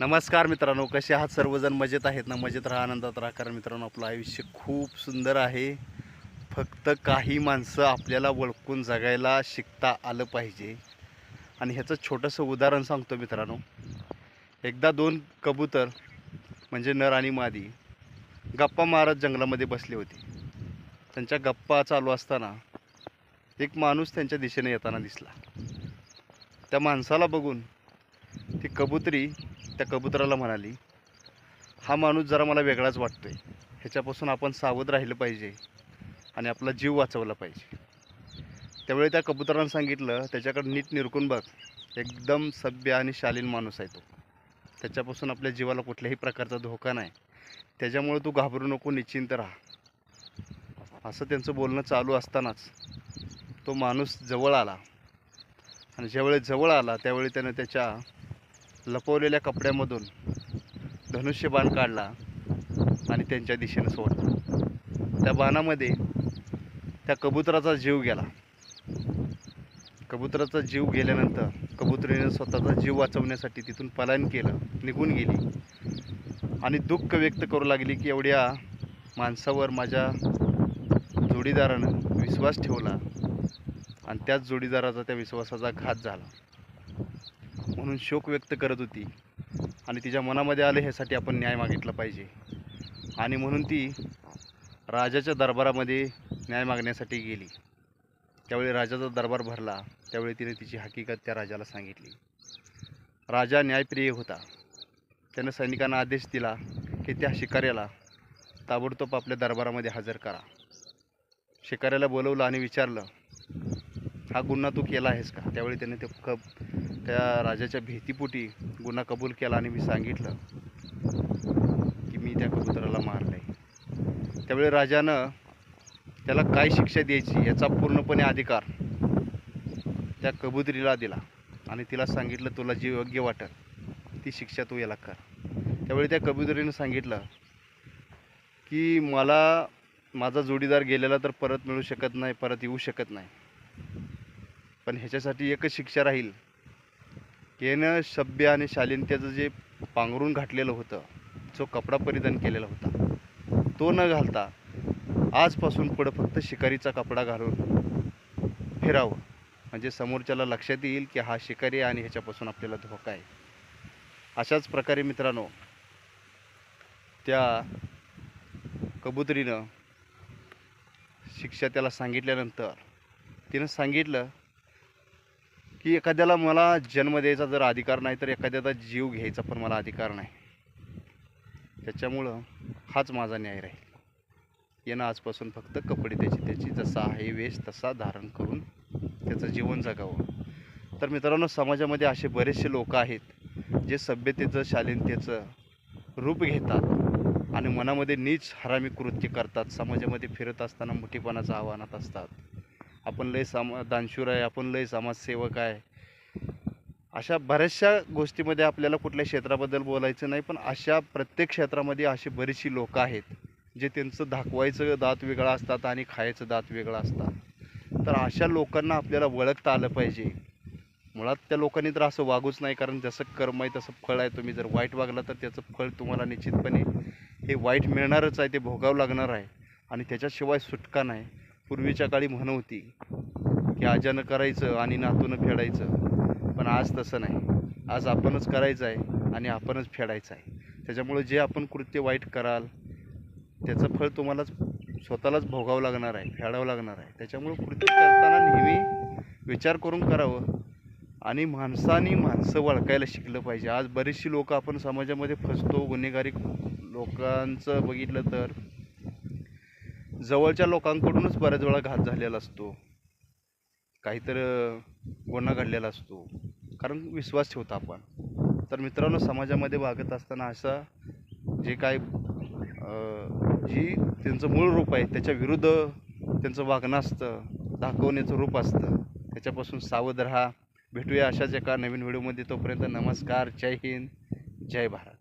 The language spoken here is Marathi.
नमस्कार मित्रांनो कसे आहात? सर्वजण मजेत आहेत ना? मजेत राहा आनंदात राहा. कारण मित्रांनो आपलं आयुष्य खूप सुंदर आहे. फक्त काही माणसं आपल्याला ओळखून जगायला शिकता आलं पाहिजे. आणि ह्याचं छोटंसं उदाहरण सांगतो मित्रांनो. एकदा दोन कबूतर म्हणजे नर आणि मादी गप्पा मारत जंगलामध्ये बसले होते. त्यांच्या गप्पा चालू असताना एक माणूस त्यांच्या दिशेने येताना दिसला. त्या माणसाला बघून ती कबुतरी त्या कबुतराला म्हणाली हा माणूस जरा मला वेगळाच वाटतोय. ह्याच्यापासून आपण सावध राहिलं पाहिजे आणि आपला जीव वाचवला पाहिजे. त्यावेळी त्या कबुतरानं सांगितलं त्याच्याकडे नीट निरकून बघ. एकदम सभ्य आणि शालीन माणूस आहे तो. त्याच्यापासून आपल्या जीवाला कुठल्याही प्रकारचा धोका नाही. त्याच्यामुळे तू घाबरू नको निश्चिंत राहा. असं त्यांचं बोलणं चालू असतानाच तो माणूस जवळ आला. आणि ज्यावेळी जवळ आला त्यावेळी त्यानं त्याच्या लपवलेल्या कपड्यामधून धनुष्यबाण काढला आणि त्यांच्या दिशेनं सोडला. त्या बाणामध्ये त्या कबुतराचा जीव गेला. कबुतराचा जीव गेल्यानंतर कबुतरीने स्वतःचा जीव वाचवण्यासाठी तिथून पलायन केलं निघून गेली. आणि दुःख व्यक्त करू लागली की एवढ्या माणसावर माझ्या जोडीदारानं विश्वास ठेवला आणि त्याच जोडीदाराचा त्या विश्वासाचा घात झाला. म्हणून शोक व्यक्त करत होती. आणि तिच्या मनामध्ये आलं ह्यासाठी आपण न्याय मागितला पाहिजे. आणि म्हणून ती राजाच्या दरबारामध्ये न्याय मागण्यासाठी गेली. त्यावेळी राजाचा दरबार भरला. त्यावेळी तिने तिची हकीकत त्या राजाला सांगितली. राजा न्यायप्रिय होता. त्यानं सैनिकांना आदेश दिला की त्या शिकाऱ्याला ताबडतोब आपल्या दरबारामध्ये हजर करा. शिकाऱ्याला बोलवलं आणि विचारलं हा गुन्हा तू केला आहेस का? त्यावेळी त्याने ते कब त्या राजाच्या भीतीपोटी गुन्हा कबूल केला आणि मी सांगितलं की मी त्या कबुतराला मारलं आहे त्यावेळी राजानं त्याला काय शिक्षा द्यायची याचा पूर्णपणे अधिकार त्या कबुतरीला दिला आणि तिला सांगितलं तुला जी योग्य वाटेल ती शिक्षा तू याला कर. त्यावेळी त्या कबुतरीनं सांगितलं की मला माझा जोडीदार गेलेला तर परत मिळू शकत नाही परत येऊ शकत नाही. पण ह्याच्यासाठी एकच शिक्षा राहील. यानं सभ्य आणि शालीन त्याचं जे पांघरून घातलेलं होतं जो कपडा परिधान केलेला होता तो न घालता आजपासून पुढं फक्त शिकारीचा कपडा घालून फिरावं. म्हणजे समोरच्याला लक्षात येईल की हा शिकारी आहे आणि ह्याच्यापासून आपल्याला धोका आहे. अशाच प्रकारे मित्रांनो त्या कबुतरीनं शिक्षा त्याला सांगितल्यानंतर तिनं सांगितलं की एखाद्याला मला जन्म द्यायचा जर अधिकार नाही तर एखाद्याचा जीव घ्यायचा पण मला अधिकार नाही. त्याच्यामुळं हाच माझा न्याय राहील. यानं आजपासून फक्त कपडे त्याची त्याची जसा आहे वेश तसा धारण करून त्याचं जीवन जगावं. तर मित्रांनो समाजामध्ये असे बरेचसे लोक आहेत जे सभ्यतेचं शालीनतेचं रूप घेतात आणि मनामध्ये नीच हरामी कृत्य करतात. समाजामध्ये फिरत असताना मोठेपणाचं आव्हानात असतात. आपण लय समा दानशूर आहे आपण लय समाजसेवक आहे. अशा बऱ्याचशा गोष्टीमध्ये आपल्याला कुठल्या क्षेत्राबद्दल बोलायचं नाही पण अशा प्रत्येक क्षेत्रामध्ये अशी बरीचशी लोकं आहेत जे त्यांचं दाखवायचं दात वेगळं असतात आणि खायचं दात वेगळं असतात. तर अशा लोकांना आपल्याला ओळखता आलं पाहिजे. मुळात त्या लोकांनी तर असं वागूच नाही कारण जसं कर्म आहे तसं फळ आहे. तुम्ही जर वाईट वागला तर त्याचं फळ तुम्हाला निश्चितपणे हे वाईट मिळणारच आहे ते भोगावं लागणार आहे. आणि त्याच्याशिवाय सुटका नाही. पूर्वीच्या काळी म्हण होती की आजानं करायचं आणि नातूनं फेडायचं. पण आज तसं नाही. आज आपणच करायचं आहे आणि आपणच फेडायचं आहे. त्याच्यामुळे जे आपण कृत्य वाईट कराल त्याचं फळ तुम्हालाच स्वतःलाच भोगावं लागणार आहे फेडावं लागणार आहे. त्याच्यामुळे कृत्य करताना नेहमी विचार करून करावं आणि माणसानी माणसं वळखायला शिकलं पाहिजे. आज बरीचशी लोकं आपण समाजामध्ये फसतो गुन्हेगारी लोकांचं बघितलं तर जवळच्या लोकांकडूनच बऱ्याच वेळा घात झालेला असतो. काहीतर गुन्हा घडलेला असतो. कारण विश्वास ठेवतो आपण. तर मित्रांनो समाजामध्ये वागत असताना असा जे काय जी त्यांचं मूळ रूप आहे त्याच्या विरुद्ध त्यांचं वागणं असतं दाखवण्याचं रूप असतं त्याच्यापासून सावध राहा. भेटूया अशाच एका नवीन व्हिडिओमध्ये. तोपर्यंत नमस्कार. जय हिंद. जय भारत.